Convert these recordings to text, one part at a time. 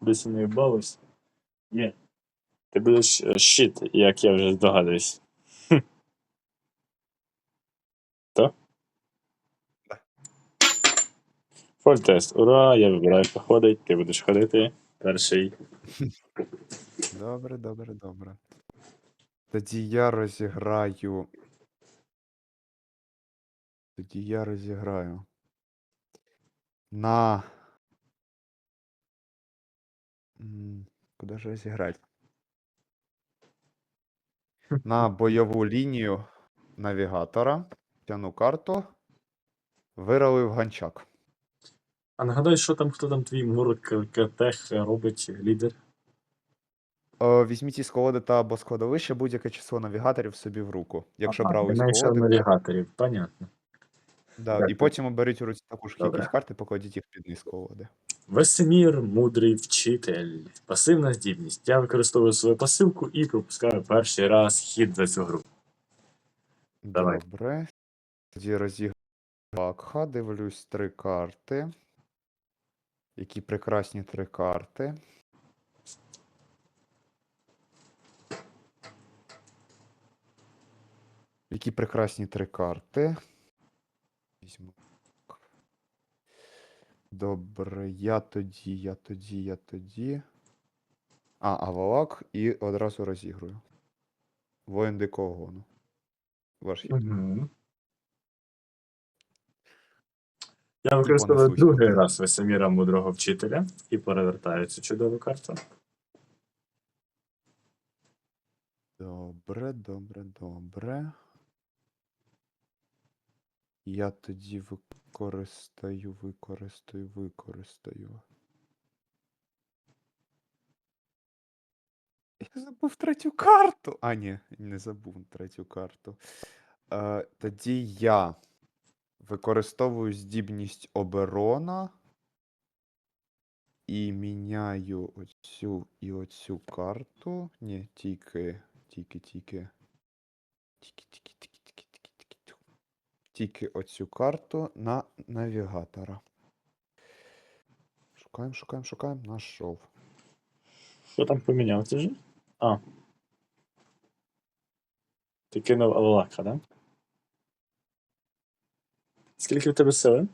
Десь не балуйся. Є. Ти будеш е, щит, як я вже здогадуюсь. То? Фольтест. Ура! Я вибираю, хто ходить, ти будеш ходити. Перший. Добре, добре, добре. Тоді я розіграю. Тоді я розіграю. На. Куди ж розіграти? На бойову лінію навігатора. Тяну карту. Виролив ганчак. А нагадай, що там, хто там твій муркатех робить лідер? Е, Візьміть із колоди та або складовище будь-яке число навігаторів собі в руку. Якщо Ага, брали ти з колоди, навігаторів, понятно. Да, і Дякую. потім оберіть у руці також Добре. кількість карт і покладіть їх під низ колоди. Весемір, мудрий вчитель. Пасивна здібність. Я використовую свою пасивку і пропускаю перший раз хід за цю гру. Давай. Добре. Тоді розіграю Бакха, дивлюсь три карти. Які прекрасні три карти. Які прекрасні три карти. Візьму. Добре, я тоді, я тоді, я тоді. А, Авалак і одразу розіграю. Воїн дикого гону. Ваш хід. Угу. Я використовую понесусь другий раз Весеміра мудрого вчителя і перевертаю цю чудову карту. Добре, добре, добре. Я тоді використаю, використаю, використаю. Я забув третю карту. А, ні, не забув третю карту. Е, тоді я використовую здібність оберона і міняю оцю і оцю карту. Ні, тільки, тільки. Тільки, тільки, тільки, тільки, тільки, тільки. тьфу. Тільки оцю карту на навігатора. Шукаємо, шукаємо, шукаємо. Нашов. Що там поміняв ж? А. Ти кинув Авалака, да? Скільки в тебе сили?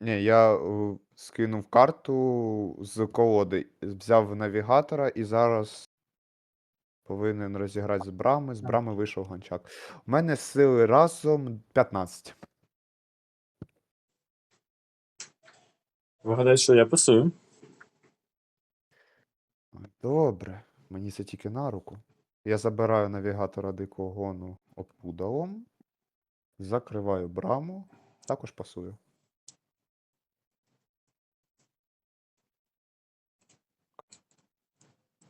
Ні, я е, скинув карту з колоди, взяв навігатора і зараз повинен розіграти з брами. З брами вийшов гончак. У мене сили разом 15. Вгадай, що я пасую. Добре, мені це тільки на руку. Я забираю навігатора дикого гону опудалом, закриваю браму, також пасую.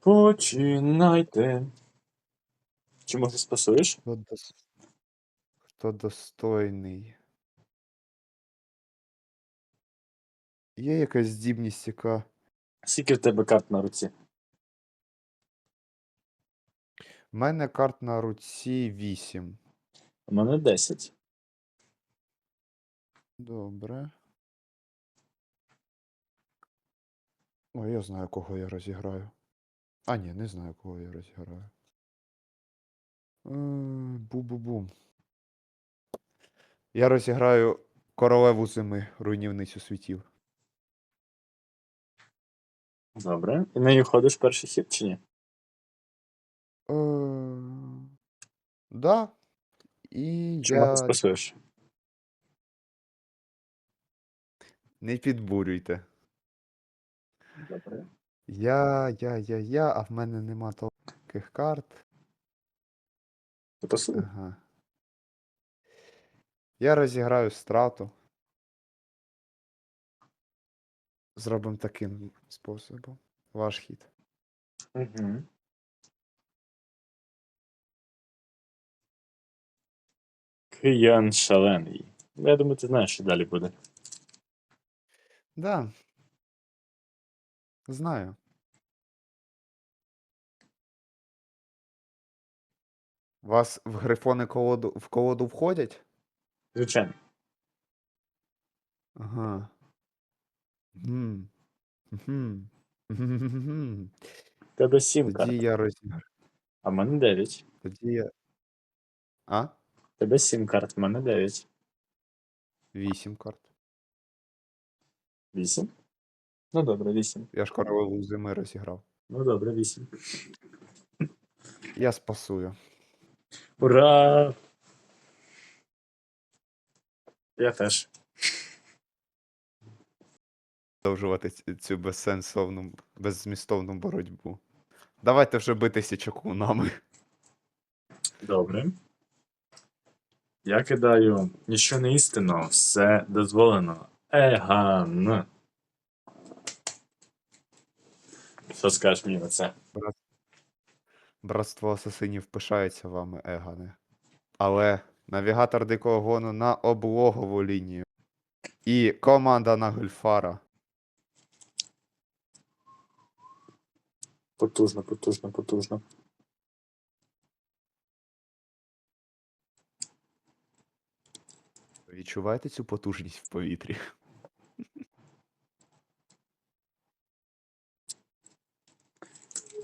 Починайте. Чи може спасуєш? Хто, дос... Хто достойний? Є якась здібність, яка. Скільки в тебе карт на руці? У мене карт на руці 8. У мене 10. Добре. О, я знаю, кого я розіграю. А, ні, не знаю, кого я розіграю. Е, Бу-бу-бум. Я розіграю королеву зими, руйнівницю світів. Добре. І нею ходиш перший хід чи ні? Е, Да. І Чи може я спасуєш? не підбурюйте. Добре. Я, я, я, я, а в мене нема таких карт. Ти пасуй. Ага. Я розіграю страту. Зробимо таким способом. Ваш хід. Угу. Киян шалений. Я думаю, ти знаєш, що далі буде. Да. Знаю. Вас в грифони колоду, в колоду входять? Звичайно. Ага. Гм. Тебе сім Тоді я розіграю. а в мене дев'ять. Тоді я. А? Тебе сім карт, в мене дев'ять. Вісім карт. Вісім? Ну добре, вісім. Я ж королеву зими розіграв. Ну добре, вісім. Я спасую. Ура! Я теж. Продовжувати ць- цю безсенсовну, беззмістовну боротьбу. Давайте вже битися чаклунами. Добре. Я кидаю ніщо не істинно, все дозволено. Еган. Що скажеш мені на це? Братство асасинів пишається вами, Егане. Але навігатор дикого гону на облогову лінію. І команда на Гульфара. Потужно, потужно, потужно. Відчуваєте цю потужність в повітрі?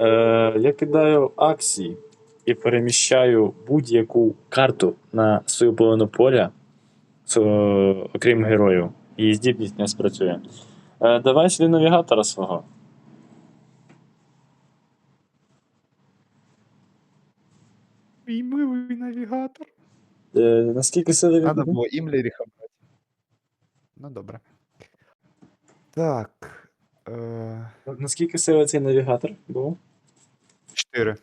Е, я кидаю акції і переміщаю будь-яку карту на свою половину поля, з- окрім героїв. І здібність не спрацює. Е, давай сюди навігатора свого. Мій милий навігатор. Е, наскільки сили він Надо буде? було Імлеріха брати. Ну добре. Так. Е... Наскільки сили цей навігатор був? 4.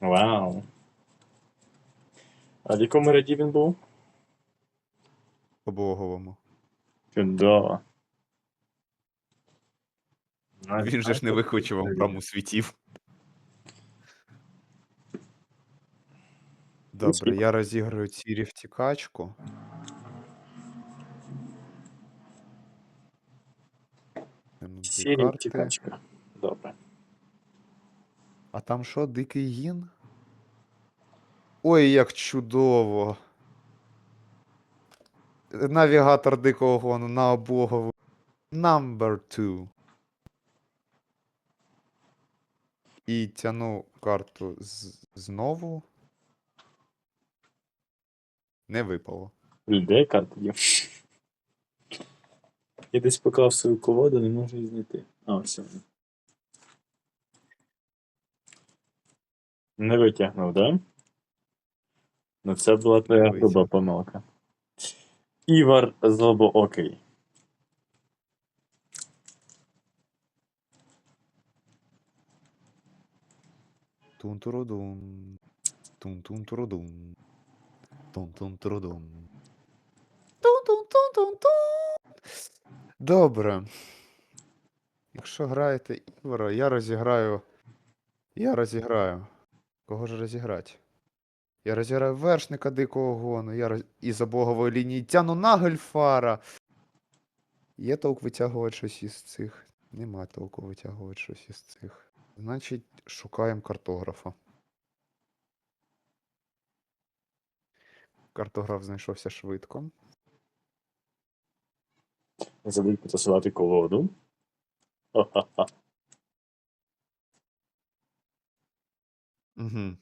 Вау. А в якому ряді він був? Облоговому. Чудово. Він же ж не викличував браму світів. Добре, я розіграю цірі втікачку. Дві карти. втікачка. Добре. А там що, дикий гін? Ой, як чудово. Навігатор дикого гону на облогову. Number 2. І тяну карту з- знову. Не випало. Людей карти є. Я десь поклав свою колоду, не можу її знайти. А, все. Не витягнув, да? Ну це була твоя груба помилка. Івар Злобоокий. Тун-турудун. Тун-тун-турудун. Тун-тун-турудун. Тун-тун-тун-тун-тун. Добре. Якщо граєте Івара, я розіграю. Я розіграю. Кого ж розіграти? Я розіграю вершника дикого гону. Я роз... із обогової лінії тяну на Гельфара. Є толк витягувати щось із цих. Нема толку витягувати щось із цих. Значить, шукаємо картографа. Картограф знайшовся швидко. Забудь потасувати колоду. Ха-ха-ха. Угу.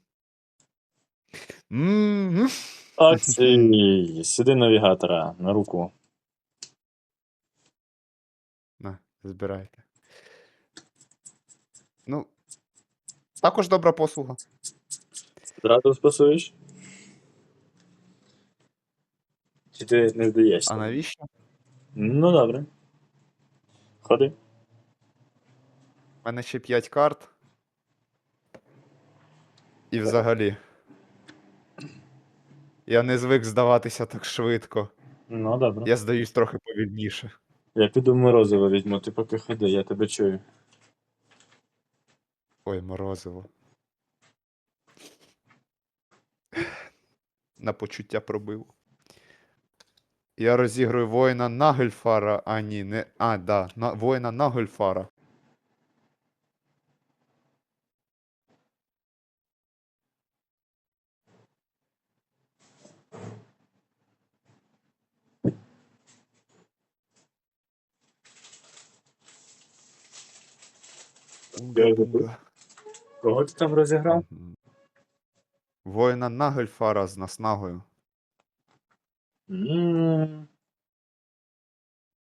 Акцій! Сюди навігатора на руку. На, збирайте. Ну. Також добра послуга. Зразу спасуєш? Чи ти не здаєшся? А навіщо? Ну добре. Ходи. У мене ще 5 карт. І взагалі. Я не звик здаватися так швидко. Ну добре. Я здаюсь трохи повільніше. Я піду морозиво візьму, ти поки ходи, я тебе чую. Ой, морозиво. На почуття пробило. Я розіграю воїна на Гельфара, а ні, не. А, да, на, воїна на Гельфара. Кого ти там розіграв? Воїна Нагельфара з наснагою.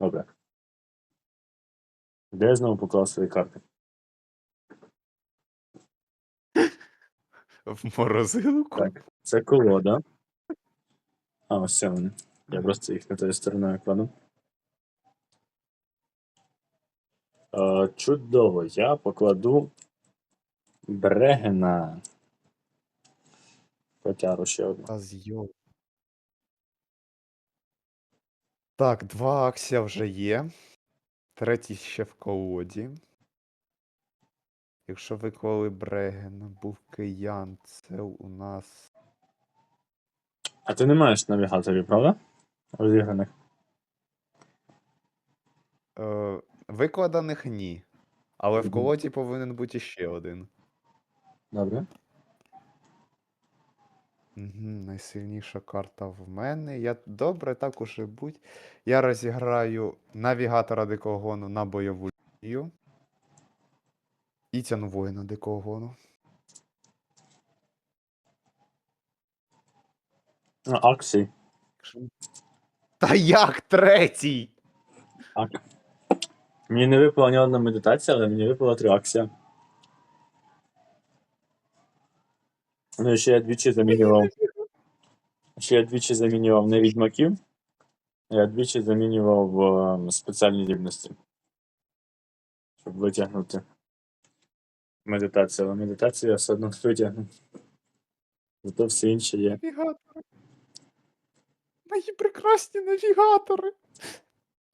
Добре. Де я знову поклав свої карти? В морозилку. Так. Це колода. А, ось це вони. Я просто їх не тою стороною кладу. Е, чудово, я покладу Брегена. Котяру ще одну. Та зйо. Так, два аксія вже є. Третій ще в колоді. Якщо виклали Бреген, був киян, це у нас. А ти не маєш навігаторів, правда? Розіграних. Е, викладених ні. Але в колоді повинен бути ще один. Добре. Угу, найсильніша карта в мене. Я добре, так уж і будь. Я розіграю навігатора дикого гону на бойову лінію. І тяну воїна дикого гону. Аксій. Та як третій? Ак. Мені не випала ні одна медитація, але мені випала три акція. Ну, і ще я двічі замінював. Ще я двічі замінював не відьмаків. Я двічі замінював е, спеціальні здібності. Щоб витягнути медитацію. Але медитацію я все одно не витягну. Зато все інше є. Навігатори. Мої прекрасні навігатори.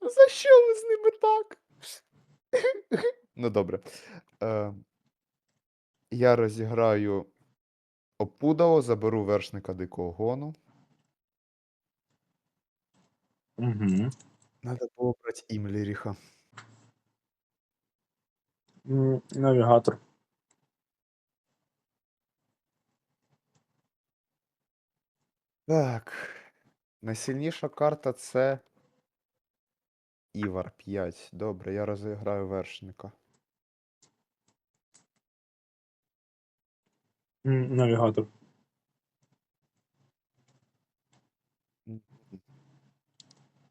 За що ви з ними так? ну добре. Е, я розіграю опудало, заберу вершника дикого гону. Угу. Надо було брати Імліріха. Навігатор. Так. Найсильніша карта це. Івар 5. Добре, я розіграю вершника. Навігатор.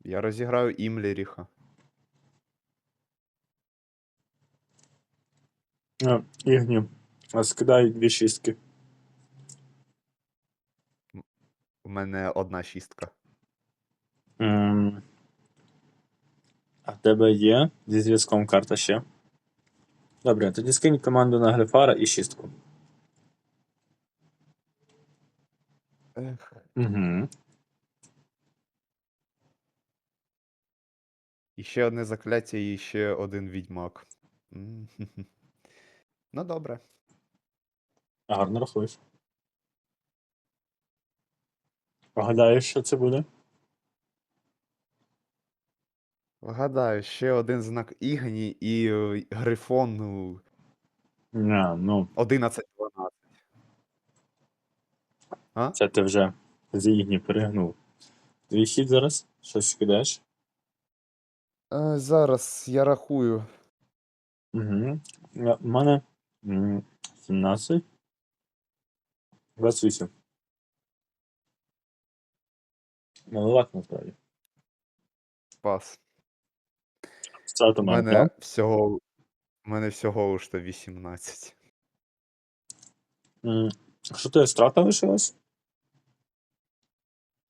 Я розіграю Імліріха. А, Ігні. А скидай дві шістки. У мене одна шістка. М, А в тебе є зі зв'язком карта ще? Добре, тоді скинь команду на Глефара і шістку. Ех. Угу. І ще одне закляття, і ще один відьмак. М, хе-хе. Ну, добре. Гарно рахуєш. Погадаєш, що це буде? Вгадаю, ще один знак Ігні і е, Грифон ну, Не, ну, 11-12. А? це ти вже з Ігні перегнув. Твій хід зараз? Щось кидаєш? Е, зараз я рахую. Угу. У мене м, 17. 28. Маловато насправді. Пас. У мене. мене всього. У мене всього лиш то 18. Що ти страта лишилась?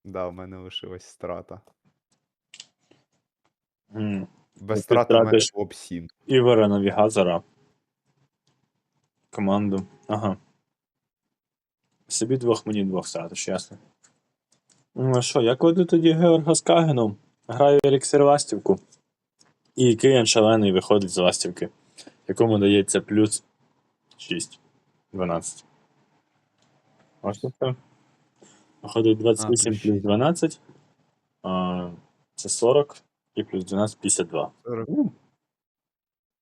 Да, у мене лишилась страта. М, Без ти страти у мене втратиш- було б 7. Івера навігатора. Команду. Ага. Собі двох, мені двох стратиш, ясно. Ну а що, я кладу тоді Георга з Кагеном, граю еліксир ластівку. І Киян шалений виходить з ластівки, якому дається плюс 6. 12. Ось це. Виходить 28 плюс плюс 12. А, це 40 і плюс 12 52. 40. Ну,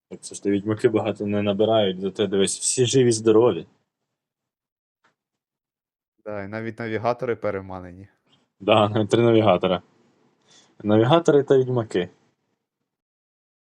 Так це ж ти відьмаки багато не набирають, зате дивись, всі живі здорові. Да, і навіть навігатори переманені. Да, три навігатора. Навігатори та відьмаки.